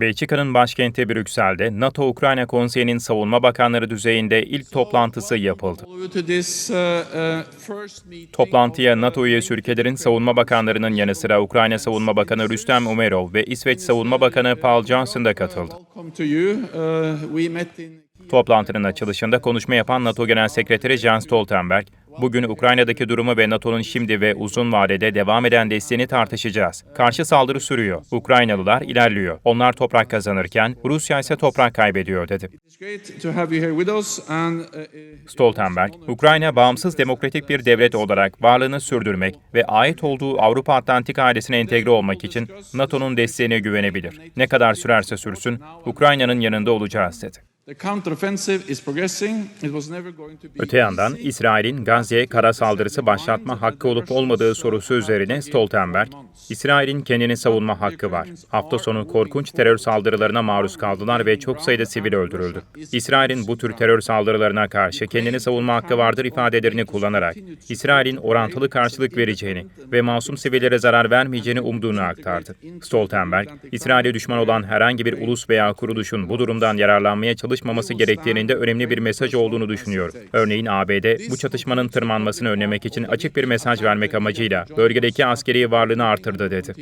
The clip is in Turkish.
Belçika'nın başkenti Brüksel'de NATO-Ukrayna Konseyi'nin savunma bakanları düzeyinde ilk toplantısı yapıldı. Toplantıya NATO üyesi ülkelerin savunma bakanlarının yanı sıra Ukrayna Savunma Bakanı Rüstem Umerov ve İsveç Savunma Bakanı Paul Johnson da katıldı. Toplantının açılışında konuşma yapan NATO Genel Sekreteri Jens Stoltenberg, bugün Ukrayna'daki durumu ve NATO'nun şimdi ve uzun vadede devam eden desteğini tartışacağız. Karşı saldırı sürüyor. Ukraynalılar ilerliyor. Onlar toprak kazanırken Rusya ise toprak kaybediyor dedi. Stoltenberg, Ukrayna bağımsız demokratik bir devlet olarak varlığını sürdürmek ve ait olduğu Avrupa Atlantik ailesine entegre olmak için NATO'nun desteğine güvenebilir. Ne kadar sürerse sürsün, Ukrayna'nın yanında olacağız dedi. Öte yandan İsrail'in Gazze'ye kara saldırısı başlatma hakkı olup olmadığı sorusu üzerine Stoltenberg, İsrail'in kendini savunma hakkı var. Hafta sonu korkunç terör saldırılarına maruz kaldılar ve çok sayıda sivil öldürüldü. İsrail'in bu tür terör saldırılarına karşı kendini savunma hakkı vardır ifadelerini kullanarak, İsrail'in orantılı karşılık vereceğini ve masum sivillere zarar vermeyeceğini umduğunu aktardı. Stoltenberg, İsrail'e düşman olan herhangi bir ulus veya kuruluşun bu durumdan yararlanmaya çalışmaması gerektiğinin de önemli bir mesaj olduğunu düşünüyor. Örneğin ABD bu çatışmanın tırmanmasını önlemek için açık bir mesaj vermek amacıyla bölgedeki askeri varlığını artırdı dedi.